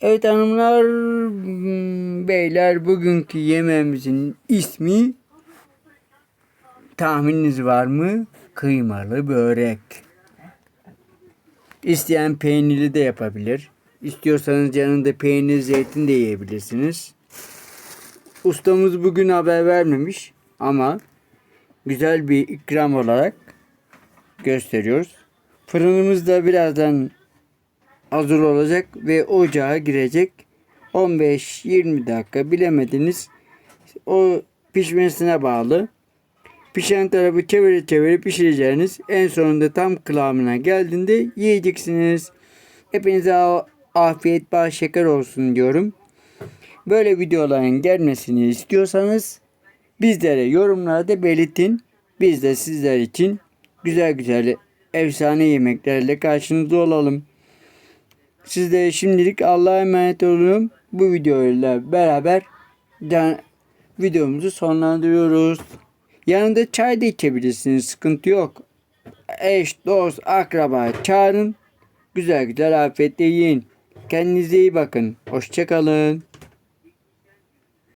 Evet hanımlar, hmm, beyler bugünkü yemeğimizin ismi tahmininiz var mı? Kıymalı börek. İsteyen peynirli de yapabilir. İstiyorsanız yanında peynir zeytin de yiyebilirsiniz. Ustamız bugün haber vermemiş ama güzel bir ikram olarak gösteriyoruz. Fırınımız da birazdan hazır olacak ve ocağa girecek. 15-20 dakika bilemediniz. O pişmesine bağlı. Pişen tarafı çevire çevire pişireceğiniz. En sonunda tam kıvamına geldiğinde yiyeceksiniz. Hepinize afiyet bal şeker olsun diyorum. Böyle videoların gelmesini istiyorsanız bizlere yorumlarda belirtin. Biz de sizler için güzel güzel efsane yemeklerle karşınızda olalım. Sizlere şimdilik Allah'a emanet olun. Bu videoyla beraber videomuzu sonlandırıyoruz. Yanında çay da içebilirsiniz. Sıkıntı yok. Eş, dost, akraba çağırın. Güzel güzel afiyetle yiyin. Kendinize iyi bakın. Hoşçakalın.